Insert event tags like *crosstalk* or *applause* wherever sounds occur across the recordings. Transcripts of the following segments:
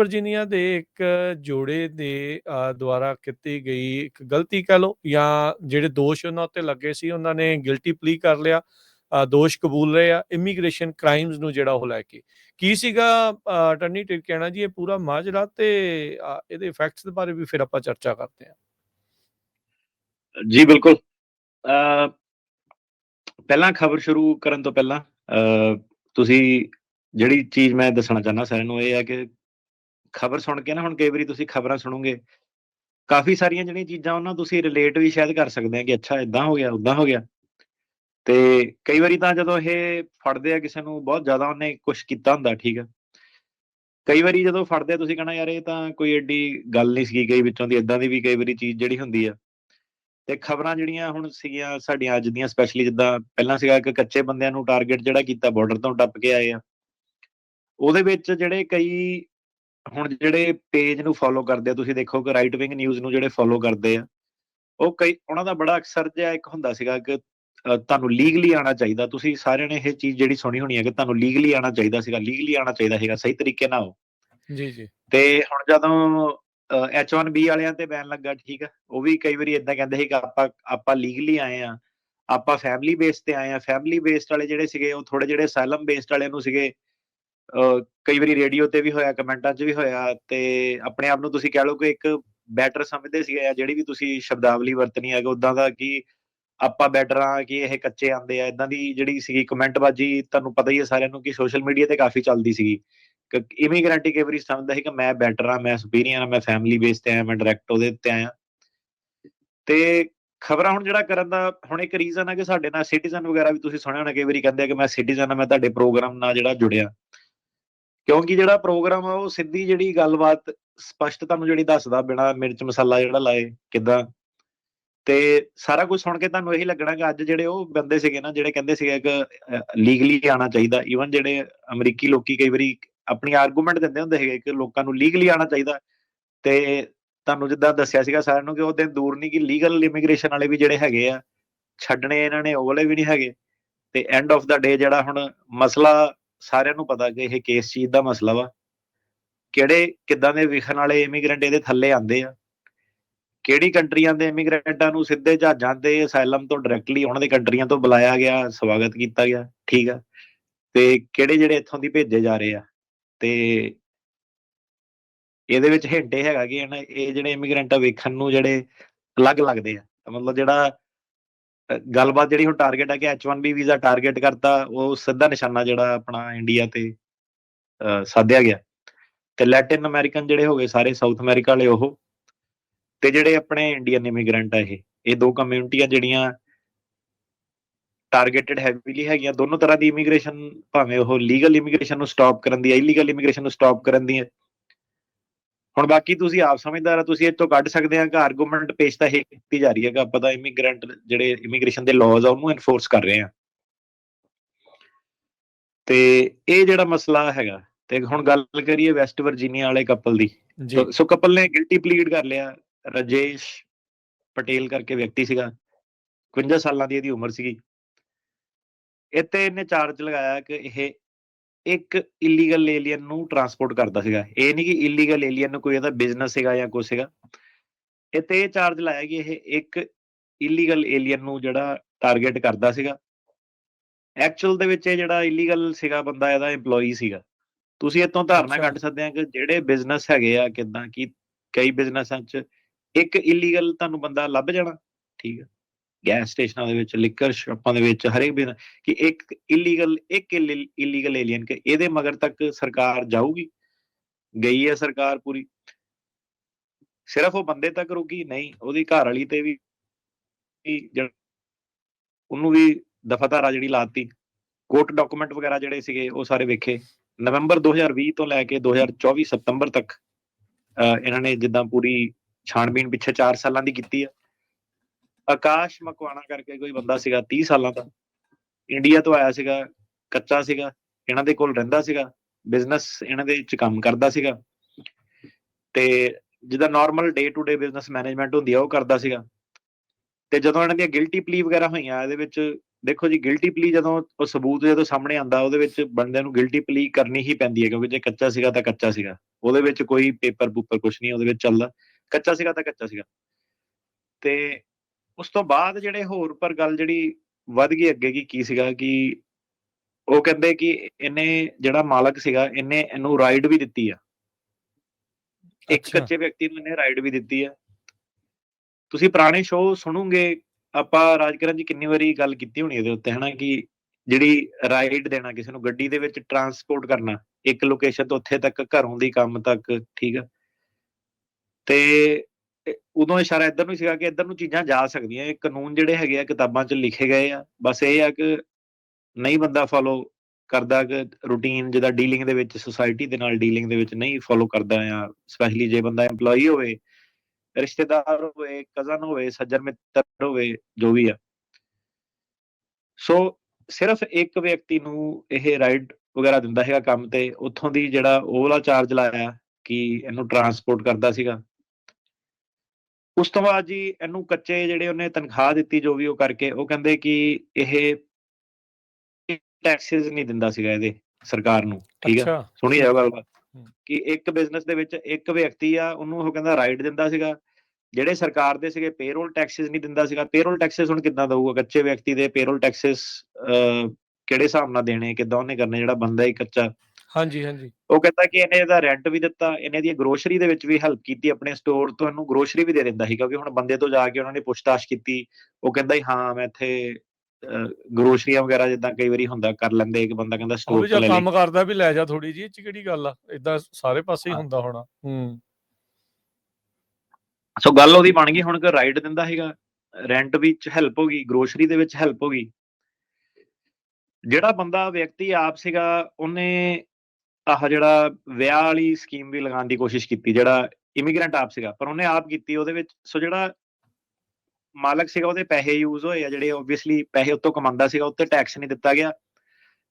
Virginia ਦੇ ਇੱਕ ਜੋੜੇ ਦੇ ਅ, ਦੁਆਰਾ ਕੀਤੀ ਗਈ ਇੱਕ ਗਲਤੀ ਕਹਿ ਲਓ ਜਾਂ ਜਿਹੜੇ ਦੋਸ਼ ਉਹਨਾਂ ਉੱਤੇ ਲੱਗੇ ਸੀ ਉਹਨਾਂ ਨੇ ਗਿਲਟੀ ਪਲੀ ਕਰ ਲਿਆ ਅ, ਦੋਸ਼ ਕਬੂਲ ਰਹੇ ਆ ਇਮੀਗ੍ਰੇਸ਼ਨ ਕ੍ਰਾਈਮਸ ਨੂੰ ਜਿਹੜਾ ਉਹ ਲੈ ਕੇ। ਕੀ ਸੀਗਾ ਅਟਰਨੀ ਟਿਕ ਜੀ ਇਹ ਪੂਰਾ ਮਾਜਰਾ ਤੇ ਅ, ਇਹਦੇ ਇਫੈਕਟਸ ਦੇ ਬਾਰੇ ਵੀ ਫਿਰ ਆਪਾਂ ਚਰਚਾ ਕਰਦੇ ਹਾਂ। ਜੀ ਬਿਲਕੁਲ। ਅ ਪਹਿਲਾਂ ਖਬਰ ਸ਼ੁਰੂ ਕਰਨ ਤੋਂ ਪਹਿਲਾਂ ਅ ਤੁਸੀਂ ਜਿਹੜੀ ਚੀਜ਼ ਮੈਂ ਦੱਸਣਾ ਚਾਹੁੰਦਾ ਸਾਰਿਆਂ ਨੂੰ ਇਹ ਹੈ ਕਿ ਖਬਰ ਸੁਣ ਕੇ ਨਾ, ਹੁਣ ਕਈ ਵਾਰੀ ਤੁਸੀਂ ਖਬਰਾਂ ਸੁਣੋਗੇ, ਕਾਫੀ ਸਾਰੀਆਂ ਜਿਹੜੀਆਂ ਚੀਜ਼ਾਂ ਉਹਨਾਂ ਤੁਸੀਂ ਰਿਲੇਟ ਵੀ ਸ਼ਾਇਦ ਕਰ ਸਕਦੇ ਆ ਕਿ ਅੱਛਾ ਇਦਾਂ ਹੋ ਗਿਆ ਉਦਾਂ ਹੋ ਗਿਆ। ਤੇ ਕਈ ਵਾਰੀ ਤਾਂ ਜਦੋਂ ਇਹ ਫੜਦੇ ਆ ਕਿਸੇ ਨੂੰ, ਬਹੁਤ ਜ਼ਿਆਦਾ ਉਹਨੇ ਕੁਝ ਕੀਤਾ ਹੁੰਦਾ, ਠੀਕ ਆ। ਕਈ ਵਾਰੀ ਜਦੋਂ ਫੜਦੇ ਆ, ਤੁਸੀਂ ਕਹਣਾ ਯਾਰ ਇਹ ਤਾਂ ਕੋਈ ਏਡੀ ਗੱਲ ਨਹੀਂ ਸੀ ਕਈ ਵਿੱਚੋਂ ਦੀ ਇਦਾਂ ਦੀ ਵੀ ਕਈ ਵਾਰੀ ਚੀਜ਼ ਜਿਹੜੀ ਹੁੰਦੀ ਆ। ਤੇ ਖਬਰਾਂ ਜਿਹੜੀਆਂ ਹੁਣ ਸੀਗੀਆਂ ਸਾਡੀਆਂ ਅੱਜ ਦੀਆਂ ਸਪੈਸ਼ਲੀ ਜਿੱਦਾਂ ਪਹਿਲਾਂ ਸੀਗਾ ਕਿ ਕੱਚੇ ਬੰਦਿਆਂ ਨੂੰ ਟਾਰਗੇਟ ਜਿਹੜਾ ਕੀਤਾ ਬਾਰਡਰ ਤੋਂ ਟੱਪ ਕੇ ਆਏ ਆ। ਉਹਦੇ ਵਿੱਚ ਜਿਹੜੇ ਕਈ ਹੁਣ ਜਿਹੜੇ ਪੇਜ ਨੂੰ ਫੋਲੋ ਕਰਦੇ ਆ ਤੁਸੀਂ ਦੇਖੋ ਕਿ ਰਾਈਟ ਵਿੰਗ ਨਿਊਜ਼ ਨੂੰ ਜਿਹੜੇ ਫੋਲੋ ਕਰਦੇ ਆ ਉਹ ਕਈ ਉਹਨਾਂ ਦਾ ਬੜਾ ਅਕਸਰ ਜਿਹਾ ਇੱਕ ਹੁੰਦਾ ਸੀਗਾ ਕਿ ਤੁਹਾਨੂੰ ਲੀਗਲੀ ਆਣਾ ਚਾਹੀਦਾ ਤੁਸੀਂ ਸਾਰਿਆਂ ਨੇ ਇਹ ਚੀਜ਼ ਜਿਹੜੀ ਸੁਣੀ ਹੋਣੀ ਹੈ ਕਿ ਤੁਹਾਨੂੰ ਲੀਗਲੀ ਆਣਾ ਚਾਹੀਦਾ ਸੀਗਾ ਲੀਗਲੀ ਆਣਾ ਚਾਹੀਦਾ ਸੀਗਾ ਸਹੀ ਤਰੀਕੇ ਨਾਲ ਜੀ ਜੀ। ਤੇ ਹੁਣ ਜਦੋਂ H1B ਵਾਲਿਆਂ ਤੇ ਬੈਨ ਲੱਗਾ ਠੀਕ ਆ ਉਹ ਵੀ ਕਈ ਵਾਰੀ ਇਦਾਂ ਕਹਿੰਦੇ ਸੀ ਕਿ ਆਪਾਂ ਆਪਾਂ ਲੀਗਲੀ ਆਏ ਆ ਆਪਾਂ ਫੈਮਿਲੀ ਬੇਸ ਤੇ ਆਏ ਆ ਫੈਮਿਲੀ ਬੇਸਡ ਵਾਲੇ ਜਿਹੜੇ ਸੀਗੇ ਉਹ ਥੋੜੇ ਜਿਹੜੇ ਸਾਇਲਮ ਬੇਸਡ ਵਾਲਿਆਂ ਨੂੰ ਸੀਗੇ ਕਈ ਵਾਰੀ ਰੇਡੀਓ ਤੇ ਵੀ ਹੋਇਆ, ਕਮੈਂਟਾਂ 'ਚ ਵੀ ਹੋਇਆ ਤੇ ਆਪਣੇ ਆਪ ਨੂੰ ਤੁਸੀਂ ਕਹਿ ਲਓ ਕਿ ਇੱਕ ਬੈਟਰ ਸਮਝਦੇ ਸੀਗੇ ਆ ਜਿਹੜੀ ਵੀ ਤੁਸੀਂ ਸ਼ਬਦਾਵਲੀ ਵਰਤਣੀ ਹੈ ਕਿ ਉਦਾਂ ਦਾ ਕਿ ਆਪਾਂ ਬੈਟਰ ਆ ਕਿ ਇਹ ਕੱਚੇ ਆਂਦੇ ਆ ਇਦਾਂ ਦੀ ਜਿਹੜੀ ਸੀਗੀ ਕਮੈਂਟਬਾਜੀ ਤੁਹਾਨੂੰ ਪਤਾ ਹੀ ਹੈ ਸਾਰਿਆਂ ਨੂੰ ਕਿ ਸੋਸ਼ਲ ਮੀਡੀਆ ਤੇ ਕਾਫੀ ਚੱਲਦੀ ਸੀਗੀ। ਕਿ ਇਮੀਗ੍ਰੈਂਟ ਕਈ ਵਾਰੀ ਸਮਝਦਾ ਸੀ ਕਿ ਮੈਂ ਬੈਟਰ ਆ ਮੈਂ ਸੁਪੀਰੀਅਰ ਆ ਮੈਂ ਫੈਮਿਲੀ ਬੇਸ ਤੇ ਆ ਮੈਂ ਡਾਇਰੈਕਟ ਉਹਦੇ ਉੱਤੇ ਆਇਆ। ਤੇ ਖਬਰਾਂ ਹੁਣ ਜਿਹੜਾ ਕਰਨ ਦਾ, ਹੁਣ ਇੱਕ ਰੀਜ਼ਨ ਆ ਕਿ ਸਾਡੇ ਨਾਲ ਸਿਟੀਜ਼ਨ ਵਗੈਰਾ ਵੀ ਤੁਸੀਂ ਸੁਣਿਆ ਹੋਣਾ, ਕਈ ਵਾਰੀ ਕਹਿੰਦੇ ਆ ਕਿ ਮੈਂ ਸਿਟੀਜ਼ਨ ਆ ਮੈਂ ਤੁਹਾਡੇ ਪ੍ਰੋਗਰਾਮ ਨਾਲ ਜਿਹੜਾ ਜੁੜਿਆ। ਕਿਉਂਕਿ ਜਿਹੜਾ ਪ੍ਰੋਗਰਾਮ ਆ, ਉਹ ਸਿੱਧੀ ਜਿਹੜੀ ਗੱਲਬਾਤ ਸਪਸ਼ਟ ਤੁਹਾਨੂੰ ਜਿਹੜੀ ਦੱਸਦਾ ਬਿਨਾ ਮਿਰਚ ਮਸਾਲਾ ਜਿਹੜਾ ਲਾਏ, ਕਿਦਾਂ? ਤੇ ਸਾਰਾ ਕੁਝ ਸੁਣ ਕੇ ਤੁਹਾਨੂੰ ਇਹੀ ਲੱਗਣਾ ਕਿ ਅੱਜ ਜਿਹੜੇ ਉਹ ਬੰਦੇ ਸੀਗੇ ਨਾ, ਜਿਹੜੇ ਕਹਿੰਦੇ ਸੀਗੇ ਕਿ ਲੀਗਲੀ ਆਣਾ ਚਾਹੀਦਾ। ਈਵਨ ਜਿਹੜੇ ਅਮਰੀਕੀ ਲੋਕੀ ਕਈ ਵਾਰੀ ਆਪਣੀ ਆਰਗੂਮੈਂਟ ਦਿੰਦੇ ਹੁੰਦੇ ਸੀਗੇ ਕਿ ਲੋਕਾਂ ਨੂੰ ਲੀਗਲੀ ਆਣਾ ਚਾਹੀਦਾ। ਤੇ ਤੁਹਾਨੂੰ ਜਿੱਦਾਂ ਦੱਸਿਆ ਸੀਗਾ ਸਾਰਿਆਂ ਨੂੰ ਕਿ ਉਹ ਦਿਨ ਦੂਰ ਨਹੀਂ ਕਿ ਲੀਗਲ ਇਮੀਗ੍ਰੇਸ਼ਨ ਵਾਲੇ ਵੀ ਜਿਹੜੇ ਹੈਗੇ ਆ, ਛੱਡਣੇ ਇਹਨਾਂ ਨੇ, ਉਹ ਵਾਲੇ ਵੀ ਨਹੀਂ ਹੈਗੇ। ਤੇ ਐਂਡ ਆਫ ਦਾ ਡੇ ਜਿਹੜਾ ਹੁਣ ਮਸਲਾ ਸਾਰਿਆਂ ਨੂੰ ਪਤਾ ਕਿ ਇਹ ਕੇਸ ਚੀਜ਼ ਦਾ ਮਸਲਾ ਵਾ। ਕਿਹੜੇ, ਕਿੱਦਾਂ ਦੇ ਵਿਖਣ ਵਾਲੇ ਇਮੀਗ੍ਰੈਂਟ ਇਹਦੇ ਥੱਲੇ ਆਂਦੇ ਆ। ਕਿਹੜੀ ਕੰਟਰੀਆਂ ਦੇ ਇਮੀਗ੍ਰੈਂਟਾਂ ਨੂੰ ਸਿੱਧੇ ਜਹਾਜ਼ਾਂ ਤੇ ਅਸਾਈਲਮ ਤੋਂ ਡਾਇਰੈਕਟਲੀ ਉਹਨਾਂ ਦੇ ਕੰਟਰੀਆਂ ਤੋਂ ਬੁਲਾਇਆ ਗਿਆ, ਸਵਾਗਤ ਕੀਤਾ ਗਿਆ, ਠੀਕ ਆ। ਤੇ ਕਿਹੜੇ ਜਿਹੜੇ ਇੱਥੋਂ ਦੀ ਭੇਜੇ ਜਾ ਰਹੇ ਆ। ਤੇ ਇਹਦੇ ਵਿੱਚ ਹਿੰਟ ਇਹ ਹੈਗਾ ਕਿ ਇਹ ਜਿਹੜੇ ਇਮੀਗ੍ਰੈਂਟ ਆ ਵੇਖਣ ਨੂੰ ਜਿਹੜੇ ਅਲੱਗ ਲੱਗਦੇ ਆ। ਮਤਲਬ ਜਿਹੜਾ ਗੱਲਬਾਤ ਜਿਹੜੀ ਹੁਣ ਟਾਰਗੇਟ ਹੈ ਕਿ H1B ਵੀਜ਼ਾ ਟਾਰਗੇਟ ਕਰਤਾ, ਉਹ ਸਿੱਧਾ ਨਿਸ਼ਾਨਾ ਜਿਹੜਾ ਆਪਣਾ ਇੰਡੀਆ ਤੇ ਸਾਧਿਆ ਗਿਆ। ਤੇ ਲੈਟਿਨ ਅਮਰੀਕਨ ਜਿਹੜੇ ਹੋ ਸਾਰੇ ਸਾਊਥ ਅਮਰੀਕਾ ਵਾਲੇ ਉਹ, ਤੇ ਜਿਹੜੇ ਆਪਣੇ ਇੰਡੀਅਨ ਇਮੀਗ੍ਰੈਂਟ ਆ ਇਹ ਇਹ ਦੋ ਕਮਿਊਨਿਟੀਆਂ ਜਿਹੜੀਆਂ ਟਾਰਗੇਟਡ ਹੈਵੀਲੀ ਹੈਗੀਆਂ, ਦੋਨੋਂ ਤਰ੍ਹਾਂ ਦੀ ਇਮੀਗ੍ਰੇਸ਼ਨ ਭਾਵੇਂ ਉਹ ਲੀਗਲ ਇਮੀਗ੍ਰੇਸ਼ਨ ਨੂੰ ਸਟਾਪ ਕਰਨ ਦੀ ਹੈ ਇਲੀਗਲ ਇਮੀਗ੍ਰੇਸ਼ਨ ਨੂੰ ਸਟਾਪ ਕਰਨ ਦੀ ਹੈ ਹੁਣ ਬਾਕੀ ਤੁਸੀਂ ਆਪ ਸਮਝਦਾਰ ਆ ਤੁਸੀਂ ਇਹ ਤੋਂ ਕੱਢ ਸਕਦੇ ਆ ਕਿ ਆਰਗੂਮੈਂਟ ਪੇਸ਼ ਤਾਂ ਇਹ ਕੀਤੀ ਜਾ ਰਹੀ ਹੈ ਕਿ ਆਪਾਂ ਤਾਂ ਇਮੀਗ੍ਰੈਂਟ ਜਿਹੜੇ ਇਮੀਗ੍ਰੇਸ਼ਨ ਦੇ ਲਾਜ਼ ਆ ਉਹਨੂੰ ਐਨਫੋਰਸ ਕਰ ਰਹੇ ਆ। ਤੇ ਇਹ ਜਿਹੜਾ ਮਸਲਾ ਹੈਗਾ ਤੇ ਹੁਣ ਗੱਲ ਕਰੀਏ ਵੈਸਟ ਵਰਜੀਨੀਆ ਵਾਲੇ ਕਪਲ ਦੀ। ਸੋ ਕਪਲ ਨੇ ਗਿਲਟੀ ਪਲੀਡ ਕਰ ਲਿਆ। ਰਜੇਸ਼ ਪਟੇਲ ਕਰਕੇ ਵਿਅਕਤੀ ਸੀਗਾ। 51 ਸਾਲਾਂ ਦੀ ਇਹਦੀ ਉਮਰ ਸੀਗੀ। ਇੱਥੇ ਇਹਨੇ ਚਾਰਜ ਲਗਾਇਆ ਕਿ ਇਹ ਇੱਕ ਇਲੀਗਲ ਏਲੀਅਨ ਨੂੰ ਟਰਾਂਸਪੋਰਟ ਕਰਦਾ ਸੀਗਾ। ਇਹ ਨਹੀਂ ਕਿ ਇਲੀਗਲ ਏਲੀਅਨ ਨੂੰ ਕੋਈ ਇਹਦਾ ਬਿਜ਼ਨਸ ਸੀਗਾ ਜਾਂ ਕੁਝ ਸੀਗਾ। ਇਹ ਚਾਰਜ ਲਾਇਆ ਕਿ ਇਹ ਇੱਕ ਇਲੀਗਲ ਏਲੀਅਨ ਨੂੰ ਜਿਹੜਾ ਟਾਰਗੇਟ ਕਰਦਾ ਸੀਗਾ। ਐਕਚੁਅਲ ਦੇ ਵਿੱਚ ਇਹ ਜਿਹੜਾ ਇਲੀਗਲ ਸੀਗਾ ਬੰਦਾ ਇਹਦਾ EMPLOYEE ਸੀਗਾ। ਤੁਸੀਂ ਇਤੋਂ ਧਾਰਨਾ। ਕੱਢ ਸਕਦੇ ਆ ਕਿ ਜਿਹੜੇ ਬਿਜ਼ਨਸ ਹੈਗੇ ਆ ਕਿਦਾਂ ਕਿ ਕਈ ਬਿਜ਼ਨਸਾਂ 'ਚ ਇੱਕ ਇਲੀਗਲ ਤੁਹਾਨੂੰ ਬੰਦਾ ਲੱਭ ਜਾਣਾ ਠੀਕ ਹੈ ਗੈਸ ਸਟੇਸ਼ਨਾਂ ਦੇ ਵਿੱਚ ਲਿਕਰ ਸ਼ਾਪਾਂ ਦੇ ਵਿੱਚ, ਹਰੇਕ ਬਿਜ਼ਨਸ ਕਿ ਇੱਕ ਇਲੀਗਲ ਇੱਕ ਇਲੀਗਲ ਏਲੀਅਨ ਕਿ ਇਹਦੇ ਮਗਰ ਤੱਕ ਸਰਕਾਰ ਜਾਊਗੀ? ਗਈ ਹੈ ਸਰਕਾਰ ਪੂਰੀ? ਸਿਰਫ ਉਹ ਬੰਦੇ ਤੱਕ ਰੁਕੀ? ਨਹੀਂ, ਉਹਦੀ ਘਰ ਵਾਲੀ ਤੇ ਵੀ ਉਹਨੂੰ ਵੀ ਦਫਾਦਾਰਾ ਜਿਹੜੀ ਲਾਤੀ। ਕੋਰਟ ਡਾਕੂਮੈਂਟ ਵਗੈਰਾ ਜਿਹੜੇ ਸੀਗੇ, ਉਹ ਸਾਰੇ ਵੇਖੇ। ਨਵੰਬਰ 2020 ਤੋਂ ਲੈ ਕੇ 2024 ਸਤੰਬਰ ਤੱਕ, ਅਹ ਇਹਨਾਂ ਨੇ ਜਿੱਦਾਂ ਪੂਰੀ ਛਾਣਬੀਣ ਪਿੱਛੇ 4 ਸਾਲਾਂ ਦੀ ਕੀਤੀ ਆ ਆਕਾਸ਼ ਮਕਵਾਣਾ ਕਰਕੇ ਕੋਈ ਬੰਦਾ ਸੀਗਾ 30 ਸਾਲਾਂ ਦਾ। ਇੰਡੀਆ ਤੋਂ ਆਇਆ ਸੀਗਾ, ਕੱਚਾ ਸੀਗਾ, ਇਹਨਾਂ ਦੇ ਕੋਲ ਰਹਿੰਦਾ ਸੀਗਾ ਬਿਜ਼ਨਸ ਇਹਨਾਂ ਦੇ ਵਿੱਚ ਕੰਮ ਕਰਦਾ ਸੀਗਾ। ਤੇ ਜਿੱਦਾਂ normal day to day business management ਹੁੰਦੀ ਆ, ਉਹ ਕਰਦਾ ਸੀਗਾ। ਤੇ ਜਦੋਂ ਇਹਨਾਂ ਦੀਆਂ ਗਿਲਟੀ ਪਲੀ ਵਗੈਰਾ ਹੋਈਆਂ, ਇਹਦੇ ਵਿੱਚ ਦੇਖੋ ਜੀ ਗਿਲਟੀ ਪਲੀ ਜਦੋਂ ਉਹ ਸਬੂਤ ਜਦੋਂ ਸਾਹਮਣੇ ਆਂਦਾ ਉਹਦੇ ਵਿੱਚ ਬੰਦੇ ਨੂੰ ਗਿਲਟੀ ਪਲੀ ਕਰਨੀ ਹੀ ਪੈਂਦੀ ਹੈ, ਕਿਉਂਕਿ ਜੇ ਕੱਚਾ ਸੀਗਾ ਤਾਂ ਕੱਚਾ ਸੀਗਾ। ਉਹਦੇ ਵਿੱਚ ਕੋਈ ਪੇਪਰ ਪੂਪਰ ਕੁਝ ਨਹੀਂ, ਉਹਦੇ ਵਿੱਚ ਚੱਲਦਾ। ਕੱਚਾ ਸੀਗਾ ਤਾਂ ਕੱਚਾ ਸੀਗਾ। ਤੇ ਉਸ ਤੋਂ ਬਾਅਦ ਜਿਹੜੇ ਹੋਰ ਪਰ ਗੱਲ ਜਿਹੜੀ ਵੱਧ ਗਈ ਅੱਗੇ ਕੀ ਕੀ ਸੀਗਾ ਕਿ ਉਹ ਕਹਿੰਦੇ ਕਿ ਇਹਨੇ ਜਿਹੜਾ ਮਾਲਕ ਸੀਗਾ ਇਹਨੇ ਇਹਨੂੰ ਰਾਈਡ ਵੀ ਦਿੱਤੀ ਆ। ਇੱਕ। ਕੱਚੇ ਵਿਅਕਤੀ ਨੂੰ ਇਹਨੇ ਰਾਈਡ ਵੀ ਦਿੱਤੀ ਆ। ਤੁਸੀਂ ਪੁਰਾਣੇ ਸ਼ੋਅ ਸੁਣੋਗੇ ਆਪਾਂ ਰਾਜਕਰਨ ਜੀ ਕਿੰਨੀ ਵਾਰੀ ਗੱਲ ਕੀਤੀ ਹੋਣੀ ਇਹਦੇ ਉੱਤੇ ਹਨਾ ਕਿ ਜਿਹੜੀ ਰਾਈਡ ਦੇਣਾ ਕਿਸੇ ਨੂੰ ਗੱਡੀ ਦੇ ਵਿੱਚ ਟਰਾਂਸਪੋਰਟ ਕਰਨਾ ਇੱਕ ਲੋਕੇਸ਼ਨ ਤੋਂ ਉੱਥੇ ਤੱਕ ਘਰੋਂ ਦੀ ਕੰਮ ਤੱਕ ਠੀਕ ਆ। ਤੇ ਉਦੋਂ ਇਸ਼ਾਰਾ ਇੱਧਰ ਨੂੰ ਸੀਗਾ ਕਿ ਇੱਧਰ ਨੂੰ ਚੀਜ਼ਾਂ ਜਾ ਸਕਦੀਆਂ, ਇਹ ਕਾਨੂੰਨ ਜਿਹੜੇ ਹੈਗੇ ਆ ਕਿਤਾਬਾਂ 'ਚ ਲਿਖੇ ਗਏ ਆ। ਬਸ ਇਹ ਆ ਕਿ ਨਹੀਂ ਬੰਦਾ ਫੋਲੋ ਕਰਦਾ ਕਿ ਰੂਟੀਨ ਜਿਹਦਾ ਡੀਲਿੰਗ ਦੇ ਵਿੱਚ ਸੁਸਾਇਟੀ ਦੇ ਨਾਲ ਡੀਲਿੰਗ ਦੇ ਵਿੱਚ ਨਹੀਂ ਫੋਲੋ ਕਰਦਾ ਆ। ਸਪੈਸ਼ਲੀ ਜੇ ਬੰਦਾ EMPLOYE ਹੋਵੇ, ਰਿਸ਼ਤੇਦਾਰ ਹੋਵੇ ਕਜ਼ਨ ਹੋਵੇ, ਸੱਜਣ ਮਿੱਤਰ ਹੋਵੇ, ਜੋ ਵੀ ਆ। ਸੋ ਸਿਰਫ ਇੱਕ ਵਿਅਕਤੀ ਨੂੰ ਇਹ ਰਾਈਡ ਵਗੈਰਾ ਦਿੰਦਾ ਹੈਗਾ ਕੰਮ ਤੇ, ਉੱਥੋਂ ਦੀ ਜਿਹੜਾ ਉਹ ਵਾਲਾ ਚਾਰਜ ਲਾਇਆ ਕਿ ਇਹਨੂੰ ਟਰਾਂਸਪੋਰਟ ਕਰਦਾ ਸੀਗਾ। ਉਸ ਤੋਂ ਬਾਅਦ ਜੀ ਇਹਨੂੰ ਕੱਚੇ ਜਿਹੜੇ ਉਹਨੇ ਤਨਖਾਹ ਦਿੱਤੀ ਜੋ ਵੀ ਉਹ ਕਰਕੇ ਉਹ ਕਹਿੰਦੇ ਕਿ ਇਹ ਟੈਕਸਸ ਨਹੀਂ ਦਿੰਦਾ ਸੀਗਾ ਇਹਦੇ ਸਰਕਾਰ ਨੂੰ ਠੀਕ ਅੱਛਾ। ਸੁਣੀ ਜਾਓ ਗੱਲ। ਕਿ ਇੱਕ ਬਿਜ਼ਨਸ ਦੇ ਵਿੱਚ ਇੱਕ ਵਿਅਕਤੀ ਆ ਉਹਨੂੰ ਉਹ ਕਹਿੰਦਾ ਰਾਈਟ ਦਿੰਦਾ ਸੀਗਾ। ਜਿਹੜੇ ਸਰਕਾਰ ਦੇ ਸੀਗੇ ਪੇਰੋਲ ਟੈਕਸਸ ਨਹੀਂ ਦਿੰਦਾ ਸੀਗਾ। ਪੇਰੋਲ ਟੈਕਸਸ ਹੁਣ ਕਿੱਦਾਂ ਦਊਗਾ? ਕੱਚੇ ਵਿਅਕਤੀ ਦੇ ਪੇਰੋਲ ਟੈਕਸਸ ਕਿਹੜੇ ਹਿਸਾਬ ਨਾਲ ਦੇਣੇ ਕਿੱਦਾਂ ਉਹਨੇ ਕਰਨੇ? ਜਿਹੜਾ ਬੰਦਾ ਹੀ ਕੱਚਾ। ਹਾਂਜੀ ਹਾਂਜੀ। ਉਹ ਕਹਿੰਦਾ ਕਿ ਇਹਨੇ ਇਹਦਾ ਰੈਂਟ ਵੀ ਦਿੱਤਾ ਇਹਨੇ ਦੀ ਗਰੋਸਰੀ ਦੇ ਵਿੱਚ ਵੀ ਹੈਲਪ ਕੀਤੀ ਆਪਣੇ ਸਟੋਰ ਤੋਂ ਇਹਨੂੰ ਗਰੋਸਰੀ ਵੀ ਦੇ ਦਿੰਦਾ ਸੀ ਕਿਉਂਕਿ ਹੁਣ ਬੰਦੇ ਤੋਂ ਜਾ ਕੇ ਉਹਨਾਂ ਨੇ ਪੁੱਛਤਾਛ ਕੀਤੀ। ਉਹ ਕਹਿੰਦਾ ਹੀ ਹਾਂ ਮੈਂ ਇੱਥੇ ਗਰੋਸਰੀਆਂ ਵਗੈਰਾ ਜਿੱਦਾਂ ਕਈ ਵਾਰੀ ਹੁੰਦਾ ਕਰ ਲੈਂਦੇ ਇੱਕ ਬੰਦਾ ਕਹਿੰਦਾ ਸਟੋਰ ਤੋਂ ਲੈ ਲਈ। ਕੰਮ ਕਰਦਾ ਵੀ ਲੈ ਜਾ ਥੋੜੀ ਜੀ ਇਹ ਚ ਕਿਹੜੀ ਗੱਲ ਆ? ਇਦਾਂ ਸਾਰੇ ਪਾਸੇ ਹੀ ਹਾਂ। ਹੁੰਦਾ ਹੋਣਾ ਹੂੰ। ਸੋ ਗੱਲ ਉਹਦੀ ਬਣ ਗਈ ਹੁਣ ਕਿ ਰਾਈਡ ਦਿੰਦਾ ਹੈਗਾ ਰੈਂਟ ਵਿੱਚ ਹੈਲਪ ਹੋ ਗਈ ਗਰੋਸਰੀ ਦੇ ਵਿੱਚ ਹੈਲਪ ਹੋ ਗਈ। ਜਿਹੜਾ ਬੰਦਾ ਵਿਅਕਤੀ ਆਪ ਸੀਗਾ ਉਹਨੇ ਆਹ ਜਿਹੜਾ ਵਿਆਹ ਵਾਲੀ ਸਕੀਮ ਵੀ ਲਗਾਉਣ ਦੀ ਕੋਸ਼ਿਸ਼ ਕੀਤੀ ਜਿਹੜਾ ਇਮੀਗ੍ਰੈਂਟ ਆਪ ਸੀਗਾ ਪਰ ਉਹਨੇ ਆਪ ਕੀਤੀ ਉਹਦੇ ਵਿੱਚ ਸੋ ਜਿਹੜਾ ਮਾਲਕ ਸੀਗਾ ਉਹਦੇ ਪੈਸੇ ਯੂਜ਼ ਹੋਏ ਆ ਜਿਹੜੇ ਓਬਵੀਅਸਲੀ ਪੈਸੇ ਉੱਤੋਂ ਕਮਾਉਂਦਾ ਸੀਗਾ ਉੱਤੇ ਟੈਕਸ ਨਹੀਂ ਦਿੱਤਾ ਗਿਆ।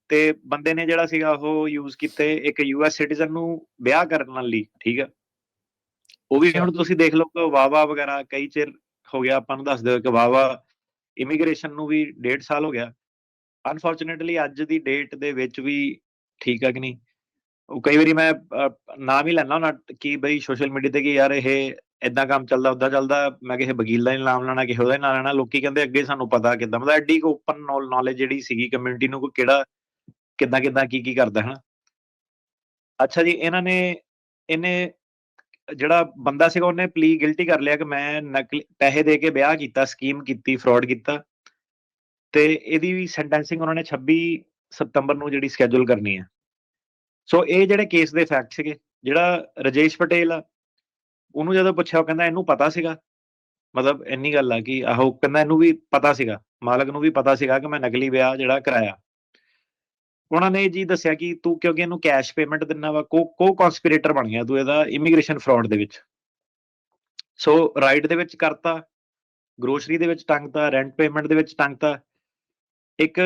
ਤੇ ਬੰਦੇ ਨੇ ਜਿਹੜਾ ਸੀਗਾ ਉਹ ਯੂਜ਼ ਕੀਤੇ ਇੱਕ ਯੂਐਸ ਸਿਟੀਜ਼ਨ ਨੂੰ ਵਿਆਹ ਕਰਨ ਲਈ ਠੀਕ ਆ? ਉਹ ਵੀ। ਹੁਣ ਤੁਸੀਂ ਦੇਖ ਲਓ ਕਿ ਵਾਵਾ ਵਗੈਰਾ ਕਈ ਚਿਰ ਹੋ ਗਿਆ ਆਪਾਂ ਨੂੰ ਦੱਸ ਦਿਓ ਕਿ ਵਾਵਾ ਇਮੀਗ੍ਰੇਸ਼ਨ ਨੂੰ ਵੀ ਡੇਢ ਸਾਲ ਹੋ ਗਿਆ। ਅਨਫੋਰਚੂਨੇਟਲੀ ਅੱਜ ਦੀ ਡੇਟ ਦੇ ਵਿੱਚ ਵੀ ਠੀਕ ਆ ਕਿ ਨਹੀਂ? ਉਹ ਕਈ ਵਾਰੀ ਮੈਂ ਅਹ, ਨਾਮ ਹੀ ਲੈਣਾ ਨਾ ਕਿ ਬਈ ਸੋਸ਼ਲ ਮੀਡੀਆ ਤੇ ਕਿ ਯਾਰ ਇਹ ਇਦਾਂ ਕੰਮ ਚੱਲਦਾ ਉਦਾਂ ਚੱਲਦਾ ਮੈਂ ਕਿਸੇ ਵਕੀਲ ਦਾ ਨਾਮ ਲੈਣਾ ਕਿਸੇ ਉਹਦਾ ਨਾਮ ਲੈਣਾ ਲੋਕੀ ਕਹਿੰਦੇ ਅੱਗੇ ਸਾਨੂੰ ਪਤਾ ਕਿਦਾਂ ਮਤਲਬ ਐਡੀ ਕੋ ਓਪਨ ਨੌਲੇਜ ਜਿਹੜੀ ਸੀਗੀ ਕਮਿਊਨਿਟੀ ਨੂੰ ਕੋਈ ਕਿਹੜਾ ਕਿਦਾਂ ਕਿੱਦਾਂ ਕੀ ਕੀ ਕਰਦਾ ਹਨਾ? ਅੱਛਾ ਜੀ ਇਹਨਾਂ ਨੇ ਇਹਨੇ ਜਿਹੜਾ ਬੰਦਾ ਸੀਗਾ ਉਹਨੇ ਪਲੀ ਗਿਲਟੀ ਕਰ ਲਿਆ ਕਿ ਮੈਂ ਨਕਲੀ ਪੈਸੇ ਦੇ ਕੇ ਵਿਆਹ ਕੀਤਾ ਸਕੀਮ ਕੀਤੀ ਫਰਾਡ ਕੀਤਾ ਤੇ ਇਹਦੀ ਵੀ ਸੈਂਟੈਂਸਿੰਗ ਉਹਨਾਂ ਨੇ 26 ਸਤੰਬਰ ਨੂੰ ਜਿਹੜੀ ਸਕੇਜੂਲ ਕਰਨੀ ਹੈ। ਸੋ ਇਹ ਜਿਹੜੇ ਕੇਸ ਦੇ ਫੈਕਟ ਸੀਗੇ, ਜਿਹੜਾ ਰਜੇਸ਼ ਪਟੇਲ ਆ, ਉਹਨੂੰ ਜਦੋਂ ਪੁੱਛਿਆ, ਉਹ ਕਹਿੰਦਾ ਇਹਨੂੰ ਪਤਾ ਸੀਗਾ। ਮਤਲਬ ਇੰਨੀ ਗੱਲ ਆ ਕਿ ਆਹੋ ਕਹਿੰਦਾ ਇਹਨੂੰ ਵੀ ਪਤਾ ਸੀਗਾ, ਮਾਲਕ ਨੂੰ ਵੀ ਪਤਾ ਸੀਗਾ ਕਿ ਮੈਂ ਨਕਲੀ ਵਿਆਹ ਜਿਹੜਾ ਕਰਾਇਆ। ਉਹਨਾਂ ਨੇ ਜੀ ਦੱਸਿਆ ਕਿ ਤੂੰ ਕਿਉਂਕਿ ਇਹਨੂੰ ਕੈਸ਼ ਪੇਮੈਂਟ ਦਿੰਨਾ ਵਾ, ਕੋ ਕੋ ਕਨਸਪੀਰੇਟਰ ਬਣ ਗਿਆ ਤੂੰ ਇਹਦਾ ਇਮੀਗ੍ਰੇਸ਼ਨ ਫਰਾਡ ਦੇ ਵਿੱਚ। ਸੋ ਰਾਈਡ ਦੇ ਵਿੱਚ ਕਰਤਾ ਗਰੋਸਰੀ ਦੇ ਵਿੱਚ ਟੰਗਤਾ ਰੈਂਟ ਪੇਮੈਂਟ ਦੇ ਵਿੱਚ ਟੰਗਤਾ। ਇੱਕ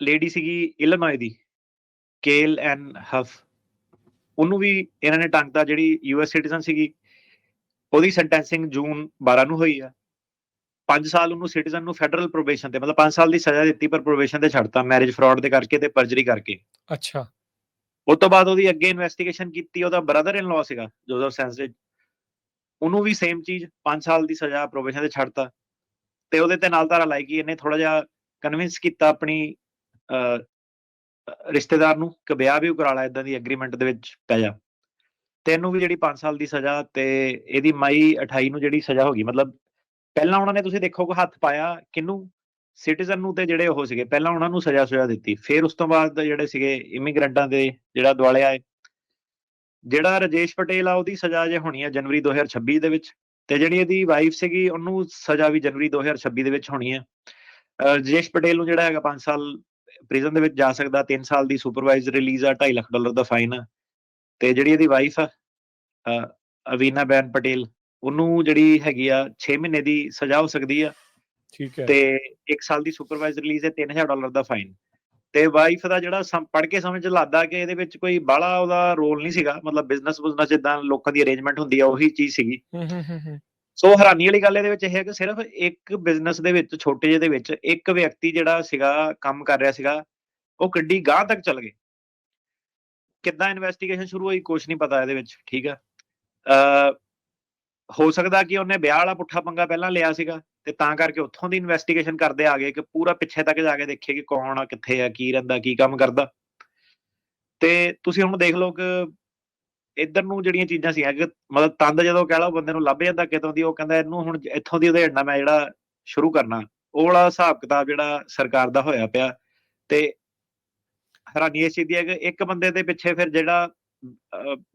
ਲੇਡੀ ਸੀਗੀ ਇਲਨੋਏ ਦੀ। ਕੇਲ ਐਨ ਹਫ ਉਹਨੂੰ ਵੀ ਇਹਨਾਂ ਨੇ ਟੰਗਤਾ ਜਿਹੜੀ ਯੂਐਸ ਸਿਟੀਜ਼ਨ ਸੀਗੀ। ਉਹਦੀ ਸੈਂਟੈਂਸਿੰਗ ਜੂਨ 12 ਨੂੰ ਹੋਈ ਆ। 5 ਸਾਲ ਉਹਨੂੰ ਸਿਟੀਜ਼ਨ ਨੂੰ ਫੈਡਰਲ ਪ੍ਰੋਬੇਸ਼ਨ ਤੇ ਮਤਲਬ 5 ਸਾਲ ਦੀ ਸਜ਼ਾ ਦਿੱਤੀ ਪਰ ਪ੍ਰੋਬੇਸ਼ਨ ਤੇ ਛੱਡਤਾ ਮੈਰਿਜ ਫਰਾਡ ਦੇ ਕਰਕੇ ਤੇ ਪਰਜਰੀ ਕਰਕੇ। ਅੱਛਾ। ਉਸ ਤੋਂ ਬਾਅਦ ਉਹਦੀ ਅੱਗੇ ਇਨਵੈਸਟੀਗੇਸ਼ਨ ਕੀਤੀ ਉਹਦਾ ਬ੍ਰਦਰ ਇਨ ਲਾਅ ਸੀਗਾ ਜੋਜ਼ਫ ਸੈਂਸਜ ਉਹਨੂੰ ਵੀ ਸੇਮ ਚੀਜ਼ 5 ਸਾਲ ਦੀ ਸਜ਼ਾ ਪ੍ਰੋਬੇਸ਼ਨ ਤੇ ਛੱਡਤਾ। ਤੇ ਉਹਦੇ ਤੇ ਨਾਲ ਧਾਰਾ ਲਾਈ ਕਿ ਇਹਨੇ ਥੋੜਾ ਜਿਹਾ ਕਨਵਿੰਸ ਕੀਤਾ ਆਪਣੀ ਰਿਸ਼ਤੇਦਾਰ ਨੂੰ ਕਿ ਵਿਆਹ ਵੀ ਕਰਾ ਲਾ ਇਦਾਂ ਦੀ ਐਗਰੀਮੈਂਟ ਦੇ ਵਿੱਚ ਪੈ ਜਾ। ਤੇ ਵੀ ਜਿਹੜੀ 5 ਸਾਲ ਦੀ ਸਜ਼ਾ ਤੇ ਇਹਦੀ ਮਈ 28 ਨੂੰ ਜਿਹੜੀ ਸਜ਼ਾ ਹੋ ਗਈ, ਮਤਲਬ ਪਹਿਲਾਂ ਉਹਨਾਂ ਨੇ ਤੁਸੀਂ ਦੇਖੋ ਹੱਥ ਪਾਇਆ ਕਿਹਨੂੰ? ਸਿਟੀਜ਼ਨ ਨੂੰ ਤੇ ਜਿਹੜੇ ਉਹ ਸੀਗੇ, ਪਹਿਲਾਂ ਉਹਨਾਂ ਨੂੰ ਸਜ਼ਾ ਸੁਜਾ ਦਿੱਤੀ। ਫਿਰ ਉਸ ਤੋਂ ਬਾਅਦ ਜਿਹੜੇ ਸੀਗੇ ਇਮੀਗ੍ਰੈਂਟਾਂ ਦੇ ਜਿਹੜਾ ਦੁਆਲੇ ਆਏ। ਜਿਹੜਾ ਰਜੇਸ਼ ਪਟੇਲ ਆ, ਉਹਦੀ ਸਜ਼ਾ ਜੇ ਹੋਣੀ ਆ ਜਨਵਰੀ 2026 ਦੇ ਵਿੱਚ ਤੇ ਜਿਹੜੀ ਇਹਦੀ ਵਾਈਫ ਸੀਗੀ, ਉਹਨੂੰ ਸਜ਼ਾ ਵੀ ਜਨਵਰੀ 2026 ਦੇ ਵਿੱਚ ਹੋਣੀ ਆ। ਅਹ ਰਜੇਸ਼ ਪਟੇਲ ਨੂੰ ਜਿਹੜਾ ਹੈਗਾ 5 ਸਾਲ ਪ੍ਰਿਜ਼ਨ ਦੇ ਵਿੱਚ ਜਾ ਸਕਦਾ 3 ਸਾਲ ਦੀ ਸੁਪਰਵਾਈਜ਼ਡ ਰਿਲੀਜ਼ ਆ 2.5 ਲੱਖ ਡਾਲਰ ਦਾ ਫਾਈਨ ਆ। ਤੇ ਜਿਹੜੀ ਇਹਦੀ ਵਾਈਫ ਆ ਅਵੀਨਾ ਬੈਨ ਪਟੇਲ ਉਹਨੂੰ ਜਿਹੜੀ ਹੈਗੀ ਆ 6 ਮਹੀਨੇ ਦੀ ਸਜ਼ਾ ਹੋ ਸਕਦੀ ਆ। ਠੀਕ ਹੈ। ਤੇ 1 ਸਾਲ ਦੀ ਸੁਪਰਵਾਈਜ਼ਡ ਰਿਲੀਜ਼ ਹੈ 3000 ਡਾਲਰ ਦਾ ਫਾਈਨ ਤੇ ਵਾਈਫ ਦਾ ਜਿਹੜਾ ਪੜ ਕੇ ਸਮਝ ਲੱਗਦਾ ਕਿ ਇਹਦੇ ਵਿੱਚ ਕੋਈ ਬਾਹਲਾ ਉਹਦਾ ਰੋਲ ਨਹੀਂ ਸੀਗਾ। ਮਤਲਬ ਬਿਜ਼ਨਸ ਬੁਜ਼ਨਸ ਜਿੱਦਾਂ ਲੋਕਾਂ ਦੀ ਅਰੇਂਜਮੈਂਟ ਹੁੰਦੀ ਆ ਉਹੀ ਚੀਜ਼ ਸੀਗੀ। ਹੂੰ ਹੂੰ ਹੂੰ ਹੂੰ। ਸੋ ਹੈਰਾਨੀ ਵਾਲੀ ਗੱਲ ਇਹਦੇ ਵਿੱਚ ਇਹ ਹੈ ਕਿ ਸਿਰਫ ਇੱਕ ਬਿਜ਼ਨਸ ਦੇ ਵਿੱਚ, ਛੋਟੇ ਜਿਹੇ ਦੇ ਵਿੱਚ ਇੱਕ ਵਿਅਕਤੀ ਜਿਹੜਾ ਸੀਗਾ, ਕੰਮ ਕਰ ਰਿਹਾ ਸੀਗਾ, ਉਹ ਕਿੱਡੀ ਗਾਂਹ ਤੱਕ ਚੱਲ ਗਏ। ਕਿੱਦਾਂ ਇਨਵੈਸਟੀਗੇਸ਼ਨ ਸ਼ੁਰੂ ਹੋਈ ਕੁਝ ਨਹੀਂ ਪਤਾ ਇਹਦੇ ਵਿੱਚ, ਠੀਕ ਆ? ਅ ਹੋ ਸਕਦਾ ਕਿ ਉਹਨੇ ਵਿਆਹ ਵਾਲਾ ਪੁੱਠਾ ਪੰਗਾ ਪਹਿਲਾਂ ਲਿਆ ਸੀਗਾ ਤੇ ਤਾਂ ਕਰਕੇ ਉੱਥੋਂ ਦੀ ਇਨਵੈਸਟੀਗੇਸ਼ਨ ਕਰਦੇ ਆ ਗਏ ਕਿ ਪੂਰਾ ਪਿੱਛੇ ਤੱਕ ਜਾ ਕੇ ਦੇਖੇ ਕਿ ਕੌਣ ਆ, ਕਿੱਥੇ ਆ, ਕੀ ਰਹਿੰਦਾ, ਕੀ ਕੰਮ ਕਰਦਾ। ਤੇ ਤੁਸੀਂ ਹੁਣ ਦੇਖ ਲਓ ਕਿ ਇੱਧਰ ਨੂੰ ਜਿਹੜੀਆਂ ਚੀਜ਼ਾਂ ਸੀ ਕਿ ਮਤਲਬ ਤੰਦ ਜਦੋਂ ਕਹਿ ਲਓ ਬੰਦੇ ਨੂੰ ਲੱਭ ਜਾਂਦਾ ਕਿਤੋਂ ਦੀ ਉਹ ਕਹਿੰਦਾ ਇਹਨੂੰ ਹੁਣ ਇੱਥੋਂ ਦੀ ਉਧੇੜਨਾ ਮੈਂ ਜਿਹੜਾ ਸ਼ੁਰੂ ਕਰਨਾ। ਉਹ ਵਾਲਾ ਹਿਸਾਬ ਕਿਤਾਬ ਜਿਹੜਾ ਸਰਕਾਰ ਦਾ ਹੋਇਆ ਪਿਆ। ਤੇ ਹੈਰਾਨੀ ਇਸ ਚੀਜ਼ ਦੀ ਹੈ ਕਿ ਇੱਕ ਬੰਦੇ ਦੇ ਪਿੱਛੇ ਫਿਰ ਜਿਹੜਾ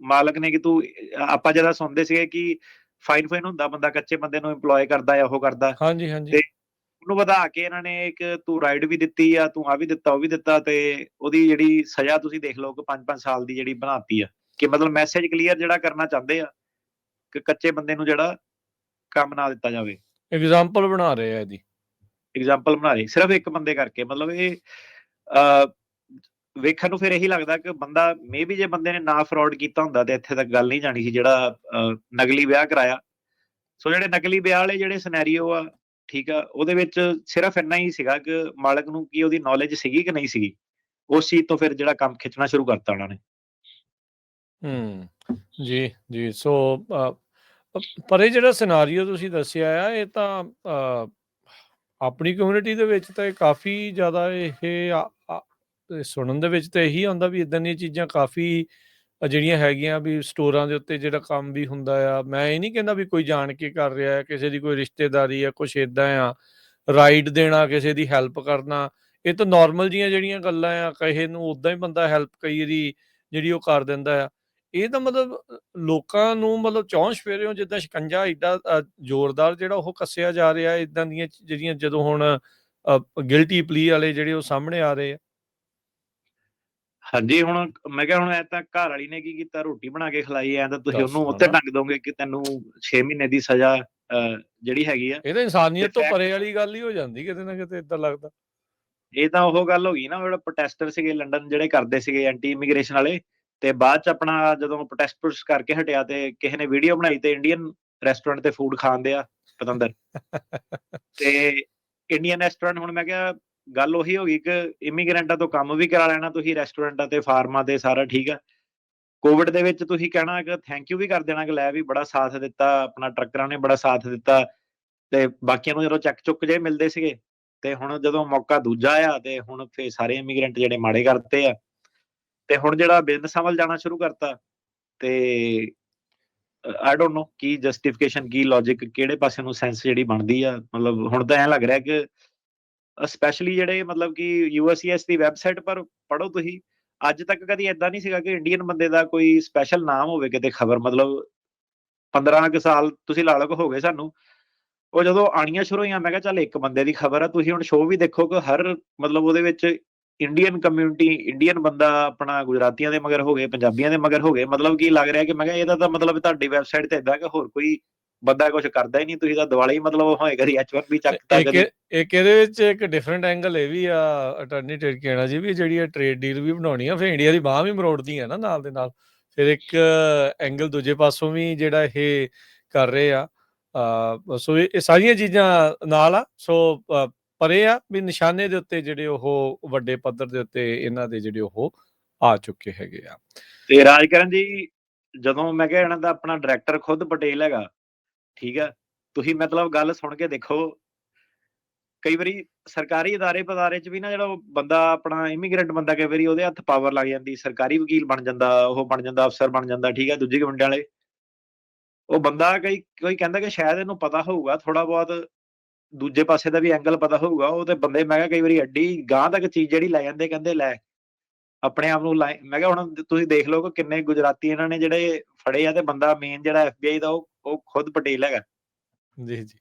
ਮਾਲਕ ਨੇ ਕਿ ਤੂੰ ਆਪਾਂ ਜਿਹੜਾ ਸੁਣਦੇ ਸੀਗੇ ਕਿ ਫਾਈਨ ਫਾਈਨ ਹੁੰਦਾ ਬੰਦਾ ਕੱਚੇ ਬੰਦੇ ਨੂੰ EMPLOY ਕਰਦਾ ਆ ਉਹ ਕਰਦਾ। ਹਾਂਜੀ ਹਾਂਜੀ। ਤੇ ਉਹਨੂੰ ਵਧਾ ਕੇ ਇਹਨਾਂ ਨੇ ਇੱਕ ਤੂੰ ਰਾਈਡ ਵੀ ਦਿੱਤੀ ਆ ਤੂੰ ਆ ਵੀ ਦਿੱਤਾ ਉਹ ਵੀ ਦਿੱਤਾ ਤੇ ਉਹਦੀ ਜਿਹੜੀ ਸਜ਼ਾ ਤੁਸੀਂ ਦੇਖ ਲਓ ਕਿ 5-5 ਸਾਲ ਦੀ ਜਿਹੜੀ ਬਣਾਤੀ ਆ। ਕਿ ਮਤਲਬ ਮੈਸੇਜ ਕਲੀਅਰ ਜਿਹੜਾ ਕਰਨਾ ਚਾਹੁੰਦੇ ਆ ਕਿ ਕੱਚੇ ਬੰਦੇ ਨੂੰ ਜਿਹੜਾ ਕੰਮ ਨਾ ਦਿੱਤਾ ਜਾਵੇ। ਐਗਜ਼ਾਮਪਲ ਬਣਾ ਰਹੇ ਆ ਇਹਦੀ। ਐਗਜ਼ਾਮਪਲ ਬਣਾ ਰਹੀ। ਸਿਰਫ ਇੱਕ ਬੰਦੇ ਕਰਕੇ ਮਤਲਬ ਇਹ ਅ ਵੇਖਣ ਨੂੰ ਫਿਰ ਇਹੀ ਲੱਗਦਾ ਕਿ ਬੰਦਾ ਮੇਬੀ ਜੇ ਬੰਦੇ ਨੇ ਨਾ ਫਰਾਡ ਕੀਤਾ ਹੁੰਦਾ ਤੇ ਇੱਥੇ ਤੱਕ ਗੱਲ ਨਹੀਂ ਜਾਣੀ ਸੀ ਜਿਹੜਾ ਨਕਲੀ ਵਿਆਹ ਕਰਾਇਆ। ਸੋ ਜਿਹੜੇ ਨਕਲੀ ਵਿਆਹ ਵਾਲੇ ਜਿਹੜੇ ਸਿਨੈਰੀਓ ਆ ਠੀਕ ਆ ਉਹਦੇ ਵਿੱਚ ਸਿਰਫ ਇੰਨਾ ਹੀ ਸੀਗਾ ਕਿ ਮਾਲਕ ਨੂੰ ਕੀ ਉਹਦੀ ਨੌਲੇਜ ਸੀਗੀ ਕਿ ਨਹੀਂ ਸੀਗੀ? ਉਸ ਚੀਜ਼ ਤੋਂ ਫਿਰ ਜਿਹੜਾ ਕੰਮ ਖਿੱਚਣਾ ਸ਼ੁਰੂ ਕਰਤਾ ਉਹਨਾਂ ਨੇ। ਹੂੰ ਜੀ ਜੀ ਸੋ ਅ, ਪ- ਪਰ ਇਹ ਜਿਹੜਾ ਸਿਨਾਰੀਓ ਤੁਸੀਂ ਦੱਸਿਆ ਆ ਇਹ ਤਾਂ ਅ, ਆਪਣੀ ਕਮਿਊਨਿਟੀ ਦੇ ਵਿੱਚ ਤਾਂ ਇਹ ਕਾਫੀ ਜ਼ਿਆਦਾ ਇਹ ਆ- ਆ- ਇਹ ਸੁਣਨ ਦੇ ਵਿੱਚ ਤਾਂ ਇਹੀ ਆਉਂਦਾ ਵੀ ਇਦਾਂ ਦੀਆਂ ਚੀਜ਼ਾਂ ਕਾਫੀ ਅ, ਜਿਹੜੀਆਂ ਹੈਗੀਆਂ ਵੀ ਸਟੋਰਾਂ ਦੇ ਉੱਤੇ ਜਿਹੜਾ ਕੰਮ ਵੀ ਹੁੰਦਾ ਆ ਮੈਂ ਇਹ ਨਹੀਂ ਕਹਿੰਦਾ ਵੀ ਕੋਈ ਜਾਣ ਕੇ ਕਰ ਰਿਹਾ ਹੈ ਕਿਸੇ ਦੀ ਕੋਈ ਰਿਸ਼ਤੇਦਾਰੀ ਆ ਕੁਛ ਇਦਾਂ ਆ ਰਾਈਡ ਦੇਣਾ ਕਿਸੇ ਦੀ ਹੈਲਪ ਕਰਨਾ ਇਹ ਤਾਂ ਨੋਰਮਲ ਜਿਹੀਆਂ ਜਿਹੜੀਆਂ ਗੱਲਾਂ ਆ ਕਿਸੇ ਨੂੰ ਉਦਾਂ ਹੀ ਬੰਦਾ ਹੈਲਪ ਕਈ ਵਾਰੀ ਜਿਹੜੀ ਉਹ ਕਰ ਦਿੰਦਾ ਆ। ਇਹ ਤਾਂ ਮਤਲਬ ਲੋਕਾਂ ਨੂੰ ਮਤਲਬ ਚੌਂਸ਼ ਫੇਰਿਓ ਜਿੱਦਾਂ ਸ਼ਿਕੰਜਾ ਏਡਾ ਜ਼ੋਰਦਾਰ ਜਿਹੜਾ ਉਹ ਕੱਸਿਆ ਜਾ ਰਿਹਾ ਇਦਾਂ ਦੀਆਂ ਚ- ਜਿਹੜੀਆਂ ਜਦੋਂ ਹੁਣ ਗਿਲਟੀ ਪਲੀ ਵਾਲੇ ਜਿਹੜੇ ਉਹ ਸਾਹਮਣੇ ਆ ਰਹੇ ਆ। ਹਾਂਜੀ ਹੁਣ ਮੈਂ ਕਿਹਾ ਹੁਣ ਐ ਤਾਂ ਘਰ ਵਾਲੀ ਨੇ ਕੀ ਕੀਤਾ? ਰੋਟੀ ਬਣਾ ਕੇ ਖਿਲਾਈ ਐ ਤਾਂ ਤੁਸੀਂ ਉਹਨੂੰ ਉੱਤੇ। ਟੰਗ ਦੋਗੇ ਕਿ ਤੈਨੂੰ 6 ਮਹੀਨੇ ਦੀ ਸਜ਼ਾ ਜਿਹੜੀ ਹੈਗੀ ਆ। ਇਹ ਤਾਂ ਇਨਸਾਨੀਅਤ ਤੋਂ ਪਰੇ ਵਾਲੀ ਗੱਲ ਹੀ ਹੋ ਜਾਂਦੀ ਕਿਤੇ ਨਾ ਕਿਤੇ ਇਦਾਂ ਲੱਗਦਾ। ਇਹ ਤਾਂ ਉਹ ਗੱਲ ਹੋ ਗਈ ਨਾ ਜਿਹੜਾ ਪ੍ਰੋਟੈਸਟਰ ਸੀਗੇ ਲੰਡਨ ਜਿਹੜੇ ਕਰਦੇ ਸੀਗੇ ਐਂਟੀ ਇਮੀਗ੍ਰੇਸ਼ਨ ਵਾਲੇ। ਤੇ ਬਾਅਦ ਚ ਆਪਣਾ ਜਦੋਂ ਪ੍ਰੋਟੈਸਟ ਪ੍ਰੋਟੈਸਟ ਕਰਕੇ ਹਟਿਆ ਤੇ ਕਿਸੇ ਨੇ ਵੀਡੀਓ ਬਣਾਈ ਤੇ ਇੰਡੀਅਨ ਰੈਸਟੋਰੈਂਟ ਤੇ ਫੂਡ ਖਾਂਦੇ ਆ ਪਤੰਦਰ। *laughs* ਤੇ ਇੰਡੀਅਨ ਰੈਸਟੋਰੈਂਟ ਹੁਣ ਮੈਂ ਕਿਹਾ ਗੱਲ ਉਹੀ ਹੋ ਗਈ ਕਿ ਇਮੀਗ੍ਰੈਂਟਾਂ ਤੋਂ ਕੰਮ ਵੀ ਕਰਾ ਲੈਣਾ ਤੁਸੀਂ ਰੈਸਟੋਰੈਂਟਾਂ ਤੇ ਫਾਰਮਾਂ ਤੇ ਸਾਰਾ ਠੀਕ ਆ। ਕੋਵਿਡ ਦੇ ਵਿੱਚ ਤੁਸੀਂ ਕਹਿਣਾ ਕਿ ਥੈਂਕ ਯੂ ਵੀ ਕਰ ਦੇਣਾ ਕਿ ਲੈ ਵੀ ਬੜਾ ਸਾਥ ਦਿੱਤਾ ਆਪਣਾ ਟਰੱਕਰਾਂ ਨੇ ਬੜਾ ਸਾਥ ਦਿੱਤਾ ਤੇ ਬਾਕੀਆਂ ਨੂੰ ਜਦੋਂ ਚੱਕ ਚੁੱਕ ਜੇ ਮਿਲਦੇ ਸੀਗੇ ਤੇ ਹੁਣ ਜਦੋਂ ਮੌਕਾ ਦੂਜਾ ਆ ਤੇ ਹੁਣ ਫੇ ਸਾਰੇ ਇਮੀਗ੍ਰੈਂਟ ਜਿਹੜੇ ਮਾੜੇ ਕਰਤੇ ਆ। ਤੇ ਹੁਣ ਜਿਹੜਾ ਬਿਜ਼ਨਸ ਵੱਲ ਜਾਣਾ ਸ਼ੁਰੂ ਕਰਤਾ ਤੇ ਆਈ ਡੋਨਟ ਨੋ ਕੀ ਜਸਟੀਫਿਕੇਸ਼ਨ ਕੀ ਲੌਜੀਕ ਕਿਹੜੇ ਪਾਸੇ ਨੂੰ ਸੈਂਸ ਜਿਹੜੀ ਬਣਦੀ ਆ, ਮਤਲਬ ਹੁਣ ਤਾਂ ਐਂ ਲੱਗ ਰਿਹਾ ਕਿ ਸਪੈਸ਼ਲੀ ਜਿਹੜੇ ਮਤਲਬ ਕਿ ਯੂਐਸਸੀਐਸ ਦੀ ਵੈਬਸਾਈਟ ਪਰ ਪੜੋ ਤੁਸੀਂ, ਅੱਜ ਤੱਕ ਕਦੀ ਐਦਾਂ ਨਹੀਂ ਸੀਗਾ ਕਿ ਇੰਡੀਅਨ ਬੰਦੇ ਦਾ ਕੋਈ ਸਪੈਸ਼ਲ ਨਾਮ ਹੋਵੇ ਕਿਤੇ ਖਬਰ, ਮਤਲਬ 15 ਕੁ ਸਾਲ ਤੁਸੀਂ ਲਾ ਲਓ ਹੋ ਗਏ ਸਾਨੂੰ, ਉਹ ਜਦੋਂ ਆਣੀਆਂ ਸ਼ੁਰੂ ਹੋਈਆਂ, ਮੈਂ ਕਿਹਾ ਚੱਲ ਇੱਕ ਬੰਦੇ ਦੀ ਖਬਰ ਆ, ਤੁਸੀਂ ਹੁਣ ਸ਼ੋਅ ਵੀ ਦੇਖੋ ਕਿ ਹਰ ਮਤਲਬ ਉਹਦੇ ਵਿੱਚ ਇੰਡੀਅਨ ਕਮਿਊਨਿਟੀ ਇੰਡੀਅਨ ਬੰਦਾ ਆਪਣਾ ਗੁਜਰਾਤੀਆਂ ਦੇ ਮਗਰ ਹੋ ਗਏ ਪੰਜਾਬੀਆਂ ਦੇ ਮਗਰ ਹੋ ਗਏ ਮਤਲਬ ਕੀ ਲੱਗ ਰਿਹਾ ਕਿ ਮੈਂ ਕਿਹਾ ਇਹਦਾ ਤਾਂ ਮਤਲਬ ਤੁਹਾਡੀ ਵੈਬਸਾਈਟ ਤੇ ਇਦਾਂ ਕਿ ਹੋਰ ਕੋਈ ਬੰਦਾ ਕੁਝ ਕਰਦਾ ਹੀ ਨਹੀਂ ਤੁਸੀਂ ਤਾਂ ਦਿਵਾਲੀ ਮਤਲਬ ਹੋਏ ਕਦੀ H1B ਚੱਕਤਾ ਇੱਕ ਕਦੀ ਇੱਕ ਇਹਦੇ ਵਿੱਚ ਇੱਕ ਡਿਫਰੈਂਟ ਐਂਗਲ ਇਹ ਵੀ ਆ ਅਟਾਰਨੀ ਟਿਰਕੇਣਾ ਜੀ ਵੀ ਜਿਹੜੀ ਇਹ ਟ੍ਰੇਡ ਡੀਲ ਵੀ ਬਣਾਉਣੀ ਆ ਫਿਰ ਇੰਡੀਆ ਦੀ ਬਾਹ ਵੀ ਮਰੋੜਦੀ ਆ ਨਾ ਨਾਲ ਦੇ ਨਾਲ। ਫਿਰ ਇੱਕ ਐਂਗਲ ਦੂਜੇ ਪਾਸੋਂ ਵੀ ਜਿਹੜਾ ਇਹ ਕਰ ਰਹੇ ਆ ਸੋ ਇਹ ਸਾਰੀਆਂ ਚੀਜ਼ਾਂ ਨਾਲ ਆ ਸੋ ਪਰ ਇਹ ਆ ਵੀ ਨਿਸ਼ਾਨੇ ਦੇ ਉੱਤੇ ਜਿਹੜੇ ਉਹ ਵੱਡੇ ਪੱਧਰ ਦੇ ਉੱਤੇ ਇਹਨਾਂ ਦੇ ਜਿਹੜੇ ਉਹ ਆ ਚੁੱਕੇ ਹੈਗੇ ਆ ਤੇ ਰਾਜਕਰਨ ਜੀ ਜਦੋਂ ਮੈਂ ਕਿਹਾ ਇਹਨਾਂ ਦਾ ਆਪਣਾ ਡਾਇਰੈਕਟਰ ਖੁਦ ਪਟੇਲ ਹੈਗਾ ਠੀਕ ਆ ਤੁਸੀਂ ਮਤਲਬ ਗੱਲ ਸੁਣ ਕੇ ਦੇਖੋ ਕਈ ਵਾਰੀ ਸਰਕਾਰੀ ادارے ਪਦਾਰੇ ਚ ਵੀ ਨਾ ਜਿਹੜਾ ਉਹ ਬੰਦਾ ਆਪਣਾ ਇਮੀਗ੍ਰੈਂਟ ਬੰਦਾ ਕਈ ਵਾਰੀ ਉਹਦੇ ਹੱਥ ਪਾਵਰ ਲੱਗ ਜਾਂਦੀ ਸਰਕਾਰੀ ਵਕੀਲ ਬਣ ਜਾਂਦਾ ਉਹ ਬਣ ਜਾਂਦਾ ਅਫਸਰ ਬਣ ਜਾਂਦਾ ਠੀਕ ਆ ਦੂਜੇ ਕਮਿੰਟ ਵਾਲੇ ਉਹ ਬੰਦਾ ਕਈ ਕੋਈ ਕਹਿੰਦਾ ਕਿ ਸ਼ਾਇਦ ਇਹਨੂੰ ਪਤਾ ਹੋਊਗਾ ਥੋੜਾ ਬਹੁਤ ਦੂਜੇ ਪਾਸੇ ਦਾ ਵੀ ਐਂਗਲ ਪਤਾ ਹੋਊਗਾ, ਉਹ ਤੇ ਬੰਦੇ ਮੈਂ ਕਿਹਾ ਕਈ ਵਾਰੀ ਅੱਡੀ ਗਾਂ ਤੱਕ ਚੀਜ਼ ਜਿਹੜੀ ਲੈ ਜਾਂਦੇ ਕਹਿੰਦੇ ਲੈ, ਆਪਣੇ ਆਪ ਨੂੰ ਲਾਇ- ਮੈਂ ਕਿਹਾ ਹੁਣ ਤੁਸੀਂ ਦੇਖ ਲਓ ਕਿ ਕਿੰਨੇ ਗੁਜਰਾਤੀ ਇਹਨਾਂ ਨੇ ਜਿਹੜੇ ਫੜੇ ਆ ਤੇ ਬੰਦਾ ਮੇਨ ਜਿਹੜਾ ਐਫਬੀਆਈ ਦਾ ਉਹ ਉਹ ਖੁਦ ਪਟੇਲ ਹੈਗਾ। ਜੀ ਜੀ।